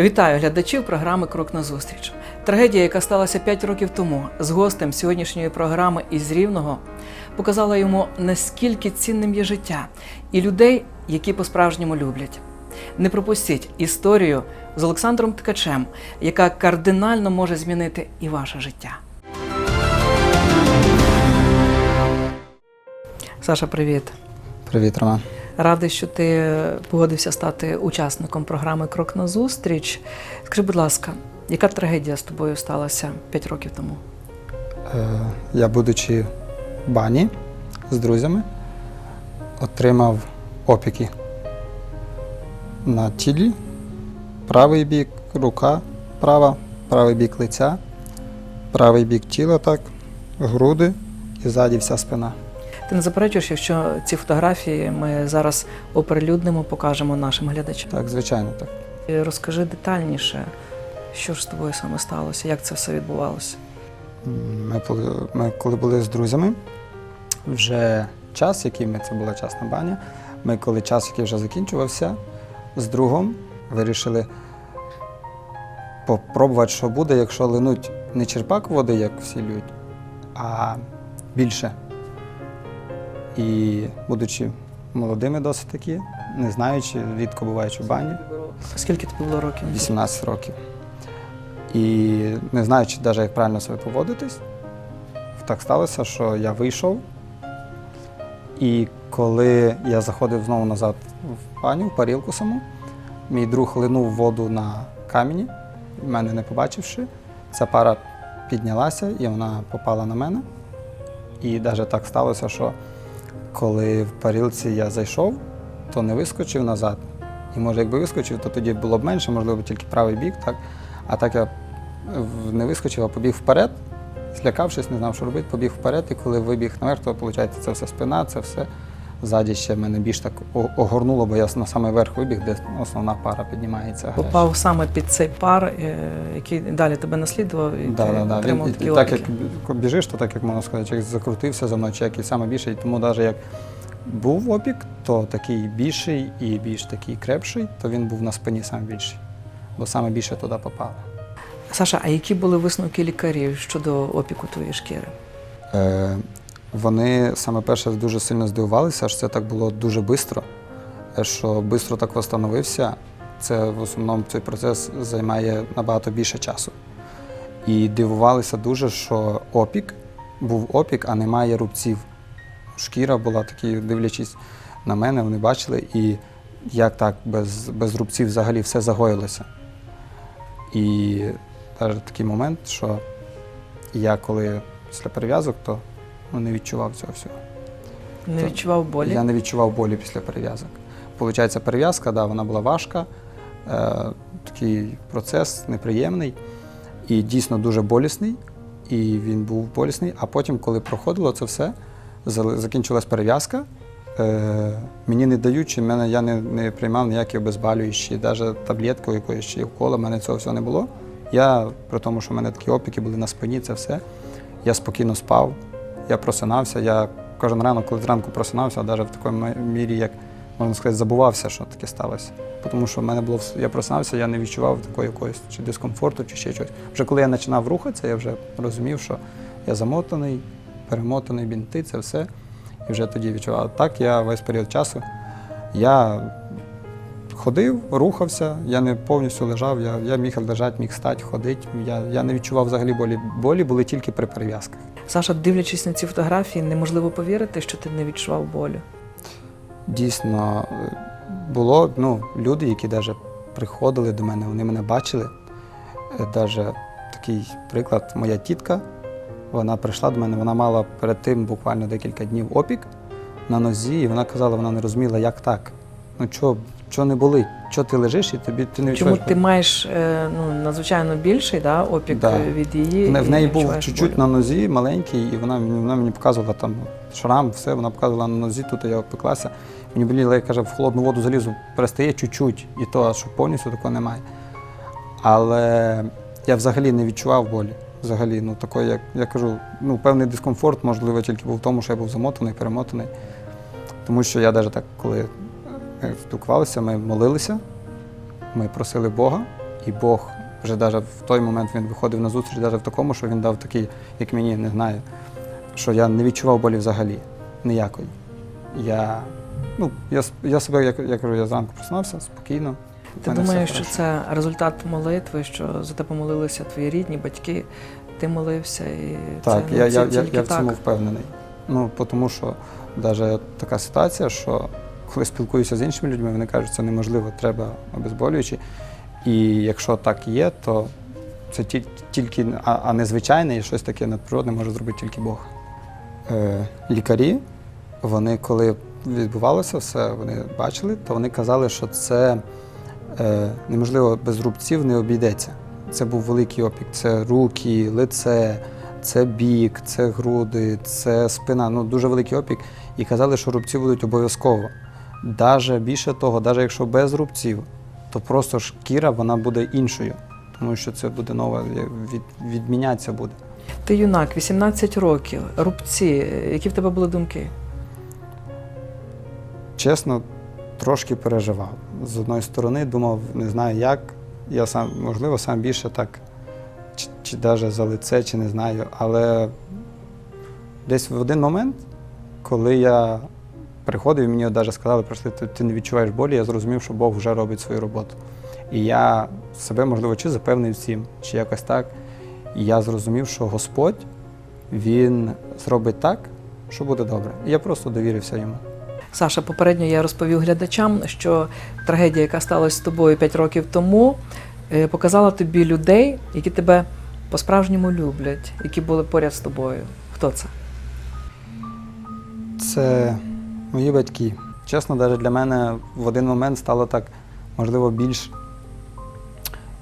Вітаю глядачів програми Крок на зустріч. Трагедія, яка сталася 5 років тому з гостем сьогоднішньої програми із Рівного, показала йому наскільки цінним є життя і людей, які по-справжньому люблять. Не пропустіть історію з Олександром Ткачем, яка кардинально може змінити і ваше життя. Саша, привіт. Привіт, Роман. Радий, що ти погодився стати учасником програми Крок на зустріч. Скажи, будь ласка, яка трагедія з тобою сталася 5 років тому? Е, Я, будучи в бані з друзями, отримав опіки на тілі, правий бік, рука права, правий бік лиця, правий бік тіла, так, груди і ззаді вся спина. Ти не заперечуєш, якщо ці фотографії ми зараз оприлюднимо, покажемо нашим глядачам. Так, звичайно, так. І Розкажи детальніше, що ж з тобою саме сталося, як це все відбувалося. Ми, ми коли були з друзями, вже час, який ми це була частна баня, ми коли час, який вже закінчувався, з другом вирішили попробувати, що буде, якщо линуть не черпак води, як всі лють, а більше. І будучи молодими досить таки, не знаючи, рідко буваючи в бані, Скільки тобі було років? 18 років. І не знаючи навіть, як правильно себе поводитись, так сталося, що я вийшов. І коли я заходив знову назад в баню, в парілку саму, мій друг линув воду на камені, мене не побачивши, ця пара піднялася і вона попала на мене. І навіть так сталося, що коли в парілці я зайшов, то не вискочив назад. І може, якби вискочив, то тоді було б менше, можливо, тільки правий бік, так? А так я не вискочив, а побіг вперед, злякавшись, не знав, що робити, побіг вперед, і коли вибіг наверх, то виходить, це все спина, це все ззаді ще мене більш так огорнуло, бо я на самий верх вибіг, де основна пара піднімається. Попав саме під цей пар, е, який далі тебе наслідував, і Да, ти да, отримав Він, такі і так як біжиш, то так як можна сказати, як закрутився за мною, чи як і саме більше. І тому навіть як був опік, то такий більший і більш такий крепший, то він був на спині саме більший, бо саме більше туди попало. Саша, а які були висновки лікарів щодо опіку твоєї шкіри? Е, вони саме перше дуже сильно здивувалися, що це так було дуже швидко, що швидко так встановився. Це в основному цей процес займає набагато більше часу. І дивувалися дуже, що опік був опік, а немає рубців. Шкіра була такі, дивлячись на мене, вони бачили, і як так без, без рубців взагалі все загоїлося. І навіть такий момент, що я коли після перев'язок, то ну, не відчував цього всього. Не відчував болі? Я не відчував болі після перев'язок. Получається, перев'язка, да, вона була важка, е, такий процес неприємний і дійсно дуже болісний. І він був болісний. А потім, коли проходило це все, закінчилась перев'язка. Е, мені не даючи, мене я не, не приймав ніякі обезболюючі, навіть таблетку якоїсь чи укола, в мене цього всього не було. Я, при тому, що в мене такі опіки були на спині, це все. Я спокійно спав, я просинався. Я кожен ранок, коли зранку просинався, навіть в такій мірі, як можна сказати, забувався, що таке сталося. Тому що в мене було я просинався, я не відчував такої якоїсь чи дискомфорту, чи ще щось. Вже коли я починав рухатися, я вже розумів, що я замотаний, перемотаний, бінти, це все. І вже тоді відчував. Так я весь період часу я ходив, рухався, я не повністю лежав, я, я міг лежати, міг стати, ходити. Я, я не відчував взагалі болі. Болі були тільки при перев'язках. Саша, дивлячись на ці фотографії, неможливо повірити, що ти не відчував болю. Дійсно, е, було ну, люди, які навіть приходили до мене, вони мене бачили. Навіть такий приклад, моя тітка, вона прийшла до мене, вона мала перед тим буквально декілька днів опік на нозі, і вона казала, вона не розуміла, як так. Ну чого чого не болить? Чого ти лежиш і тобі ти не відчуваєш? Чому ти маєш е, ну, надзвичайно більший да, опік Да. е, від її? В в неї не був чуть-чуть на нозі маленький, і вона, вона мені показувала там шрам, все, вона показувала на нозі, тут я опеклася. Мені боліло, я каже, в холодну воду залізу, перестає чуть-чуть, і то, що повністю такого немає. Але я взагалі не відчував болі. Взагалі, ну такої, як я кажу, ну певний дискомфорт, можливо, тільки був в тому, що я був замотаний, перемотаний. Тому що я навіть так, коли ми спілкувалися, ми молилися, ми просили Бога, І Бог вже навіть в той момент він виходив на зустріч, навіть в такому, що він дав такий, як мені, не знаю, що я не відчував болі взагалі. Ніякої. Я, ну, я, я себе, як я кажу, я зранку проснувся спокійно. Ти думаєш, що це результат молитви, що за тебе помолилися твої рідні, батьки, ти молився і Так, це я, ну, я, ці- я, тільки я в так. цьому впевнений. Ну, тому що навіть така ситуація, що коли спілкуюся з іншими людьми, вони кажуть, що це неможливо, треба обезболюючі. І якщо так є, то це тільки, а, незвичайне і щось таке надприродне може зробити тільки Бог. Е, лікарі, вони коли відбувалося все, вони бачили, то вони казали, що це е, неможливо без рубців не обійдеться. Це був великий опік. Це руки, лице, це бік, це груди, це спина. Ну дуже великий опік. І казали, що рубці будуть обов'язково. Даже більше того, навіть якщо без рубців, то просто шкіра вона буде іншою, тому що це буде нова, від, відмінятися буде. Ти юнак, 18 років, рубці. Які в тебе були думки? Чесно, трошки переживав. З одної сторони, думав, не знаю як. Я сам, можливо, сам більше так, чи, чи навіть за лице, чи не знаю. Але десь в один момент, коли я приходив, і мені навіть сказали, прийшли, ти, ти не відчуваєш болі, я зрозумів, що Бог вже робить свою роботу. І я себе, можливо, чи запевнив всім, чи якось так. І я зрозумів, що Господь Він зробить так, що буде добре. І я просто довірився йому. Саша, попередньо я розповів глядачам, що трагедія, яка сталася з тобою 5 років тому, е, показала тобі людей, які тебе по-справжньому люблять, які були поряд з тобою. Хто це? Це мої батьки. Чесно, навіть для мене в один момент стало так, можливо, більш,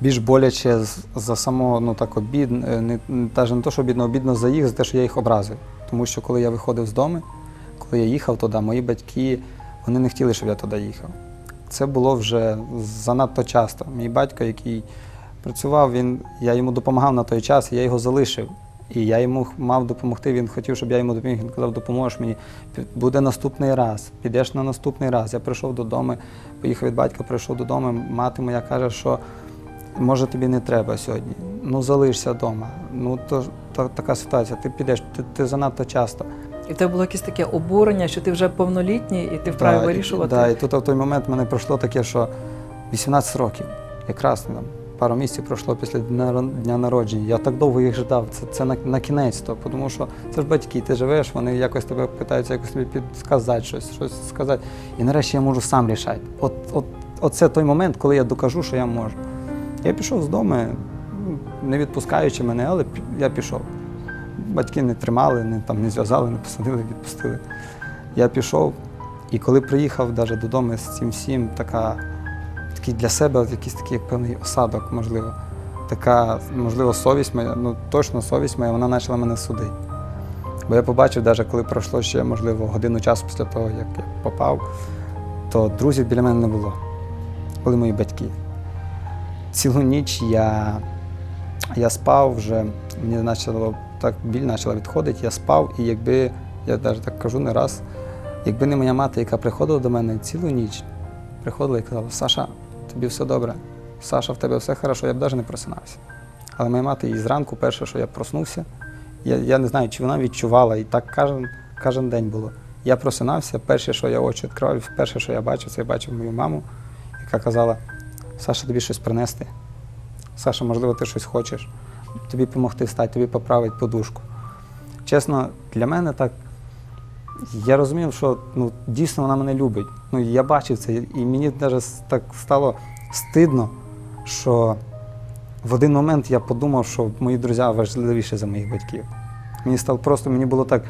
більш боляче за само, ну так обідно, е, не, навіть не то, що обідно, обідно за їх, за те, що я їх образив. Тому що коли я виходив з дому, коли я їхав туди, мої батьки вони не хотіли, щоб я туди їхав. Це було вже занадто часто. Мій батько, який працював, він, я йому допомагав на той час, я його залишив. І я йому мав допомогти, він хотів, щоб я йому допоміг. Він казав, допоможеш мені. Буде наступний раз, підеш на наступний раз. Я прийшов додому, поїхав від батька, прийшов додому. Мати моя каже, що може тобі не треба сьогодні. Ну залишся вдома. Ну то та, така ситуація. Ти підеш, ти, ти занадто часто. І в тебе було якесь таке обурення, що ти вже повнолітній і ти вправі Да, вирішувати. Да, і тут в той момент мене пройшло таке, що 18 років, якраз там, пару місяців пройшло після дня, народження. Я так довго їх ждав. Це, це на, на кінець то, тому що це ж батьки, ти живеш, вони якось тебе питаються якось тобі підсказати щось, щось сказати. І нарешті я можу сам рішати. От, от, от це той момент, коли я докажу, що я можу. Я пішов з дому, не відпускаючи мене, але я пішов. Батьки не тримали, не, там, не зв'язали, не посадили, відпустили. Я пішов, і коли приїхав навіть додому з цим всім, така, такий для себе якийсь такий певний осадок, можливо. Така, можливо, совість моя, ну точно совість моя, вона почала мене судити. Бо я побачив, навіть коли пройшло ще, можливо, годину часу після того, як я попав, то друзів біля мене не було. Були мої батьки. Цілу ніч я, я спав вже, мені почало так біль почала відходити, я спав, і якби, я навіть так кажу не раз, Якби не моя мати, яка приходила до мене цілу ніч, приходила і казала, Саша, тобі все добре, Саша, в тебе все хорошо, я б навіть не просинався. Але моя мати і зранку, перше, що я проснувся, я, я не знаю, чи вона відчувала, і так кожен, кожен день було. Я просинався, перше, що я очі відкривав, перше, що я бачив, це я бачив мою маму, яка казала, Саша, тобі щось принести. Саша, можливо, ти щось хочеш. Тобі допомогти встати, тобі поправити подушку. Чесно, для мене так я розумів, що ну, дійсно вона мене любить. Ну, я бачив це, і мені навіть так стало стидно, що в один момент я подумав, що мої друзі важливіші за моїх батьків. Мені стало просто, мені було так.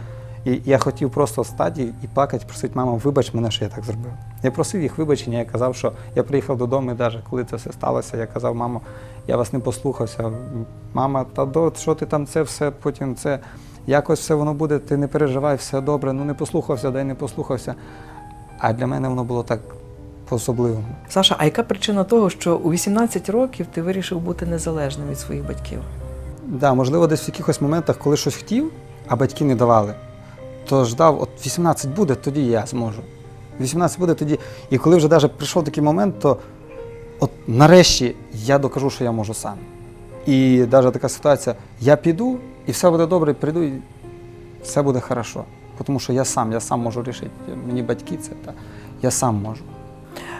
І я хотів просто стати і плакати, просити, мама, вибач мене, що я так зробив. Я просив їх вибачення, я казав, що я приїхав додому, і навіть коли це все сталося, я казав, мамо, я вас не послухався. Мама, та до що ти там це все, потім це якось все воно буде, ти не переживай, все добре, ну не послухався, дай не послухався. А для мене воно було так по-особливому. Саша, а яка причина того, що у 18 років ти вирішив бути незалежним від своїх батьків? Да, можливо, десь в якихось моментах, коли щось хотів, а батьки не давали, то ждав, от 18 буде, тоді я зможу. 18 буде тоді. І коли вже навіть прийшов такий момент, то от нарешті я докажу, що я можу сам. І навіть така ситуація: я піду, і все буде добре, прийду, і все буде хорошо. Тому що я сам, я сам можу рішити. Мені батьки це, та я сам можу.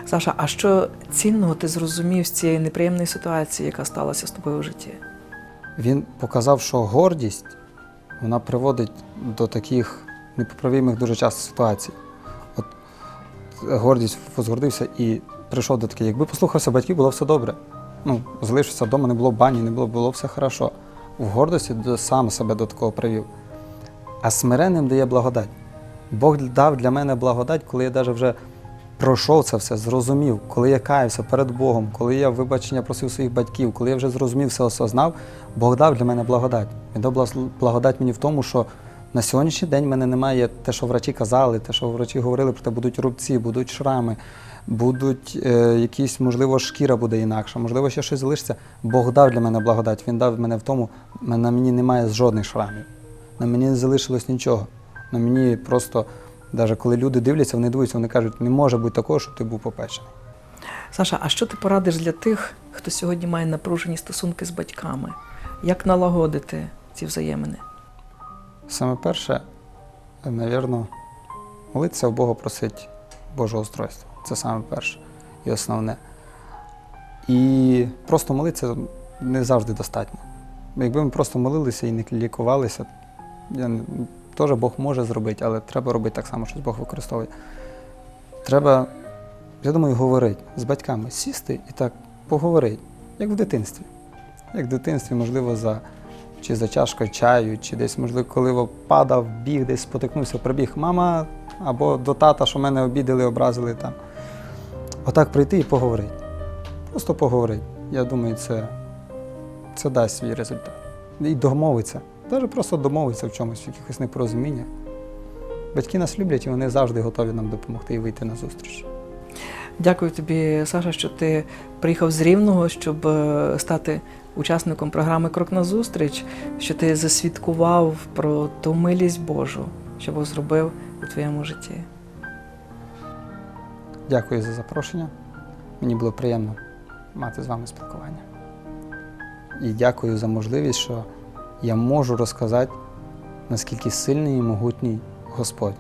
Саша, а що цінного ти зрозумів з цієї неприємної ситуації, яка сталася з тобою в житті? Він показав, що гордість вона приводить до таких непоправимих дуже часто ситуацій. От гордість возгордився і прийшов до таких, якби послухався батьків, було все добре. Ну, залишився вдома, не було бані, не було, було все хорошо. В гордості сам себе до такого привів. А смиренним дає благодать. Бог дав для мене благодать, коли я навіть вже пройшов це все, зрозумів, коли я каявся перед Богом, коли я вибачення просив своїх батьків, коли я вже зрозумів все осознав, Бог дав для мене благодать. Він дав благодать мені в тому, що на сьогоднішній день в мене немає те, що врачі казали, те, що врачі говорили про те, будуть рубці, будуть шрами, будуть е, якісь, можливо, шкіра буде інакша, можливо, ще щось залишиться. Бог дав для мене благодать. Він дав мене в тому, на мені немає жодних шрамів. На мені не залишилось нічого. На мені просто, навіть коли люди дивляться, вони дивуються, вони кажуть, не може бути такого, щоб ти був попечений. Саша, а що ти порадиш для тих, хто сьогодні має напружені стосунки з батьками? Як налагодити ці взаємини? Саме перше, напевно, молитися в Бога просить Божого устройства. Це саме перше і основне. І просто молитися не завжди достатньо. Якби ми просто молилися і не лікувалися, я не- теж Бог може зробити, але треба робити так само, що Бог використовує. Треба, я думаю, говорити з батьками, сісти і так поговорити, як в дитинстві. Як в дитинстві, можливо, за чи за чашкою чаю, чи десь, можливо, коли падав, біг, десь спотикнувся, прибіг мама або до тата, що мене обідали, образили там. Отак прийти і поговорити. Просто поговорити. Я думаю, це, це дасть свій результат. І домовитися. Навіть просто домовитися в чомусь, в якихось непорозуміннях. Батьки нас люблять і вони завжди готові нам допомогти і вийти на зустріч. Дякую тобі, Саша, що ти приїхав з Рівного, щоб е, стати учасником програми Крок на зустріч, що ти засвідкував про ту милість Божу, що Бог зробив у твоєму житті. Дякую за запрошення. Мені було приємно мати з вами спілкування. І дякую за можливість, що я можу розказати, наскільки сильний і могутній Господь.